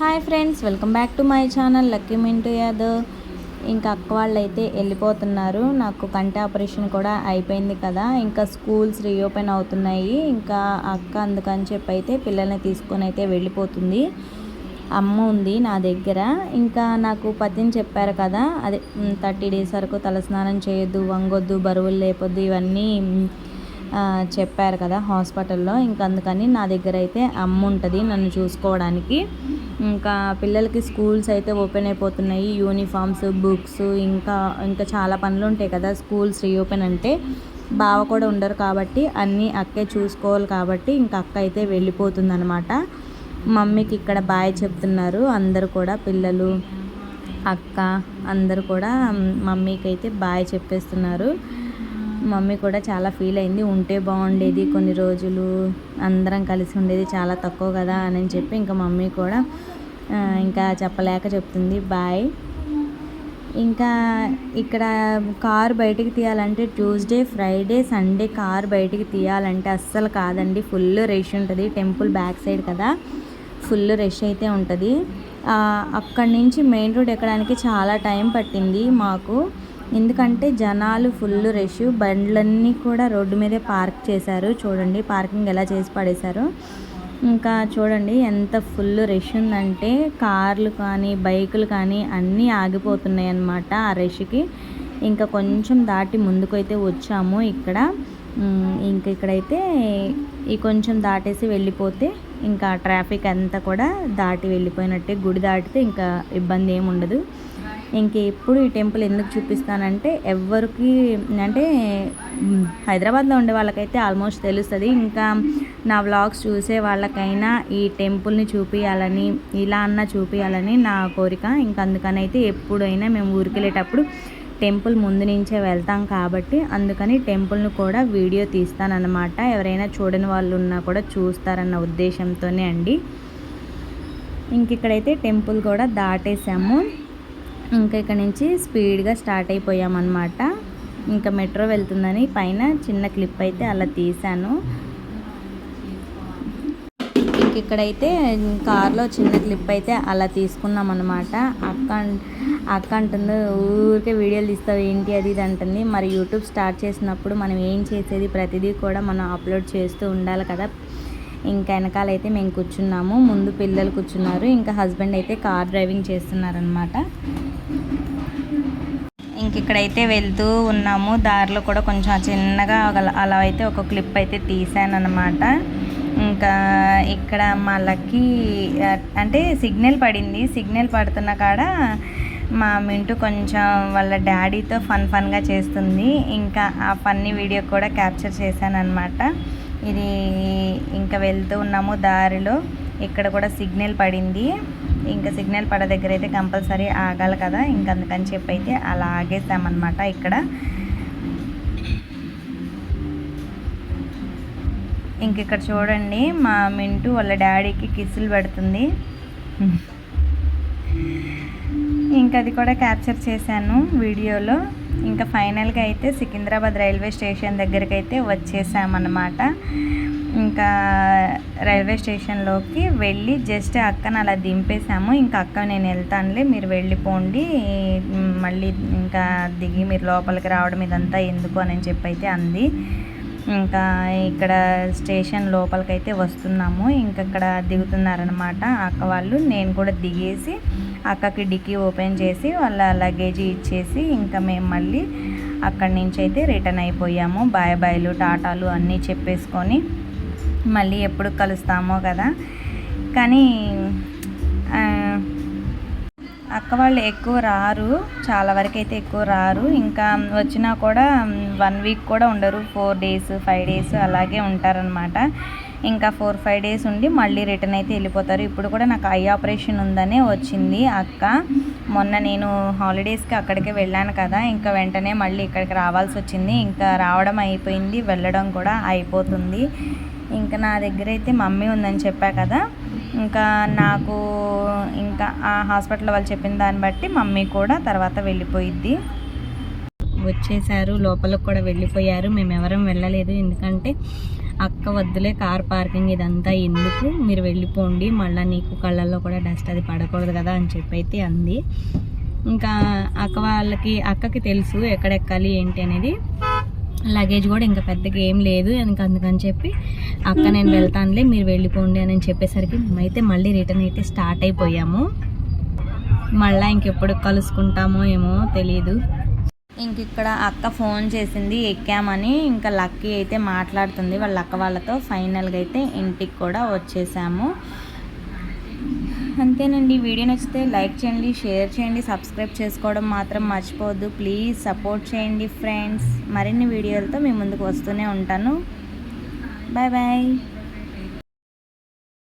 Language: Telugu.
Hi friends welcome back to my channel Lucky Mintu Yadav. ఇంకా అక్క వాళ్ళు అయితే వెళ్ళిపోతున్నారు. నాకు కంటి ఆపరేషన్ కూడా అయిపోయింది కదా. ఇంకా స్కూల్స్ రీఓపెన్ అవుతున్నాయి. ఇంకా అక్క అందుకని చెప్పి అయితే పిల్లల్ని తీసుకొని అయితే వెళ్ళిపోతుంది. అమ్మ ఉంది నా దగ్గర. ఇంకా నాకు పతిని చెప్పారు కదా. అదే థర్టీ డేస్ వరకు తలస్నానం చేయొద్దు వంగొద్దు బరువులు లేపొద్దు ఇవన్నీ చెప్పారు కదా హాస్పిటల్లో. ఇంకా అందుకని నా దగ్గర అయితే అమ్మ ఉంటుంది నన్ను చూసుకోవడానికి. ఇంకా పిల్లలకి స్కూల్స్ అయితే ఓపెన్ అయిపోతున్నాయి యూనిఫామ్స్ బుక్స్ ఇంకా ఇంకా చాలా పనులు ఉంటాయి కదా స్కూల్స్ రీఓపెన్ అంటే. బావ కూడా ఉండరు కాబట్టి అన్నీ అక్కే చూసుకోవాలి కాబట్టి ఇంకా అక్క అయితే వెళ్ళిపోతుంది అనమాట మమ్మీకి ఇక్కడ బాయ్ చెప్తున్నారు అందరు కూడా పిల్లలు అక్క అందరు కూడా మమ్మీకి అయితే బాయ్ చెప్పేస్తున్నారు. మమ్మీ కూడా చాలా ఫీల్ అయింది. ఉంటే బాగుండేది కొన్ని రోజులు అందరం కలిసి ఉండేది చాలా తక్కువ కదా అని చెప్పి ఇంకా మమ్మీ కూడా ఇంకా చెప్పలేక చెప్తుంది. బాయ్. ఇంకా ఇక్కడ కార్ బయటికి తీయాలంటే ట్యూస్డే ఫ్రైడే సండే కార్ బయటికి తీయాలంటే అస్సలు కాదండి. ఫుల్ రష్ ఉంటుంది. టెంపుల్ బ్యాక్ సైడ్ కదా. ఫుల్ రష్ అయితే ఉంటుంది. అక్కడి నుంచి మెయిన్ రోడ్ ఎక్కడానికి చాలా టైం పట్టింది మాకు. ఎందుకంటే జనాలు ఫుల్ రష్. బండ్లన్నీ కూడా రోడ్డు మీదే పార్క్ చేశారు. చూడండి పార్కింగ్ ఎలా చేసి పడేశారు. ఇంకా చూడండి ఎంత ఫుల్ రష్ ఉందంటే కార్లు కానీ బైకులు కానీ అన్నీ ఆగిపోతున్నాయి అన్నమాట ఆ రష్కి. ఇంకా కొంచెం దాటి ముందుకైతే వచ్చాము ఇక్కడ. ఇంకా ఇక్కడైతే ఈ కొంచెం దాటేసి వెళ్ళిపోతే ఇంకా ట్రాఫిక్ అంతా కూడా దాటి వెళ్ళిపోయినట్టే. గుడి దాటితే ఇంకా ఇబ్బంది ఏమి ఉండదు ఇంక ఎప్పుడు ఈ టెంపుల్ ఎందుకు చూపిస్తానంటే ఎవరికి అంటే హైదరాబాద్లో ఉండే వాళ్ళకైతే ఆల్మోస్ట్ తెలుస్తుంది. ఇంకా నా వ్లాగ్స్ చూసే వాళ్ళకైనా ఈ టెంపుల్ని చూపించాలని ఇలా అన్న చూపించాలని నా కోరిక. ఇంకా అందుకని అయితే ఎప్పుడైనా మేము ఊరికి వెళ్ళేటప్పుడు టెంపుల్ ముందు నుంచే వెళ్తాం కాబట్టి అందుకని టెంపుల్ను కూడా వీడియో తీస్తానన్నమాట. ఎవరైనా చూడని వాళ్ళు ఉన్నా కూడా చూస్తారన్న ఉద్దేశంతోనే అండి. ఇంక ఇక్కడైతే టెంపుల్ కూడా దాటేసాము. ఇంకా ఇక్కడ నుంచి స్పీడ్గా స్టార్ట్ అయిపోయామన్నమాట. ఇంకా మెట్రో వెళ్తుందని పైన చిన్న క్లిప్ అయితే అలా తీశాను. ఇక్కడైతే కార్లో చిన్న క్లిప్ అయితే అలా తీసుకున్నాం అనమాట అక్క అక్క అంటుంది ఊరికే వీడియోలు తీస్తావు ఏంటి అది ఇది అంటుంది. మరి యూట్యూబ్ స్టార్ట్ చేసినప్పుడు మనం ఏం చేసేది ప్రతిదీ కూడా మనం అప్లోడ్ చేస్తూ ఉండాలి కదా. ఇంకా వెనకాలైతే మేము కూర్చున్నాము. ముందు పిల్లలు కూర్చున్నారు. ఇంకా హస్బెండ్ అయితే కార్ డ్రైవింగ్ చేస్తున్నారనమాట ఇంక ఇక్కడైతే వెళ్తూ ఉన్నాము. దారిలో కూడా కొంచెం చిన్నగా అలా- అలా అయితే ఒక క్లిప్ అయితే తీసాను అనమాట ఇంకా ఇక్కడ మా లక్కీ అంటే సిగ్నల్ పడింది. సిగ్నల్ పడుతున్న కాడ మా మింటూ కొంచెం వాళ్ళ డాడీతో ఫన్ ఫన్గా చేస్తుంది. ఇంకా ఆ ఫన్నీ వీడియో కూడా క్యాప్చర్ చేశాను అనమాట ఇది ఇంకా వెళ్తూ ఉన్నాము దారిలో. ఇక్కడ కూడా సిగ్నల్ పడింది. ఇంకా సిగ్నల్ పడ దగ్గర అయితే కంపల్సరీ ఆగాలి కదా. ఇంకా అందుకని చెప్పి అయితే అలా ఆగేసామన్నమాట ఇక్కడ. ఇంక ఇక్కడ చూడండి మా మింటూ వాళ్ళ డాడీకి కిసులు పెడుతుంది. ఇంకా అది కూడా క్యాప్చర్ చేశాను వీడియోలో. ఇంకా ఫైనల్గా అయితే సికింద్రాబాద్ రైల్వే స్టేషన్ దగ్గరికి అయితే వచ్చేసామన్నమాట. ఇంకా రైల్వే స్టేషన్లోకి వెళ్ళి జస్ట్ అక్కను అలా దింపేశాము. ఇంకా అక్క నేను వెళ్తానులే మీరు వెళ్ళిపోండి. మళ్ళీ ఇంకా దిగి మీరు లోపలికి రావడం ఇదంతా ఎందుకు అని చెప్పి అయితే అంది. ఇంకా ఇక్కడ స్టేషన్ లోపలికైతే వస్తున్నాము. ఇంకా ఇక్కడ దిగుతున్నారనమాట అక్క వాళ్ళు. నేను కూడా దిగేసి అక్కకి డిక్కీ ఓపెన్ చేసి వాళ్ళ లగేజీ ఇచ్చేసి ఇంకా మేము మళ్ళీ అక్కడి నుంచి అయితే రిటర్న్ అయిపోయాము. బాయ్ బాయ్లు టాటాలు అన్నీ చెప్పేసుకొని మళ్ళీ ఎప్పుడు కలుస్తామో కదా. కానీ అక్క వాళ్ళు ఎక్కువ రారు. చాలా వరకు అయితే ఎక్కువ రారు. ఇంకా వచ్చినా కూడా వన్ వీక్ కూడా ఉండరు. ఫోర్ డేస్ ఫైవ్ డేస్ అలాగే ఉంటారనమాట ఇంకా ఫోర్ ఫైవ్ డేస్ ఉండి మళ్ళీ రిటర్న్ అయితే వెళ్ళిపోతారు. ఇప్పుడు కూడా నాకు ఐ ఆపరేషన్ ఉందనే వచ్చింది అక్క. మొన్న నేను హాలిడేస్కి అక్కడికి వెళ్ళాను కదా ఇంకా వెంటనే మళ్ళీ ఇక్కడికి రావాల్సి వచ్చింది. ఇంకా రావడం అయిపోయింది వెళ్ళడం కూడా అయిపోతుంది. ఇంకా నా దగ్గర అయితే మమ్మీ ఉందని చెప్పా కదా ఇంకా నాకు ఇంకా ఆ హాస్పిటల్ వాళ్ళు చెప్పిన దాన్ని బట్టి మమ్మీ కూడా తర్వాత వెళ్ళిపోయిద్ది. వచ్చేసారు లోపలికి కూడా వెళ్ళిపోయారు. మేము వెళ్ళలేదు ఎందుకంటే అక్క వద్దులే కార్ పార్కింగ్ ఇదంతా ఎందుకు? మీరు వెళ్ళిపోండి మళ్ళీ నీకు కళ్ళల్లో కూడా డస్ట్ అది పడకూడదు కదా అని చెప్పి అయితే అంది. ఇంకా అక్క వాళ్ళకి అక్కకి తెలుసు ఎక్కడెక్కాలి ఏంటి అనేది. లగేజ్ కూడా ఇంకా పెద్దగా ఏం లేదు ఇంకా అందుకని చెప్పి అక్క నేను వెళ్తానులే మీరు వెళ్ళిపోండి అని చెప్పేసరికి మేమైతే మళ్ళీ రిటర్న్ అయితే స్టార్ట్ అయిపోయాము. మళ్ళీ ఇంకెప్పుడు కలుసుకుంటామో ఏమో తెలియదు ఇంక ఇక్కడ అక్క ఫోన్ చేసింది ఎక్కామని. ఇంకా లక్కీ అయితే మాట్లాడుతుంది. వాళ్ళ అక్క వాళ్ళతో ఫైనల్గా అయితే ఇంటికి కూడా వచ్చేసాము. అంతేనండి. వీడియో నచ్చితే లైక్ చేయండి షేర్ చేయండి సబ్స్క్రైబ్ చేసుకోవడం మాత్రం మర్చిపోవద్దు. ప్లీజ్ సపోర్ట్ చేయండి ఫ్రెండ్స్. మరిన్ని వీడియోలతో మీ ముందుకు వస్తూనే ఉంటాను. Bye bye.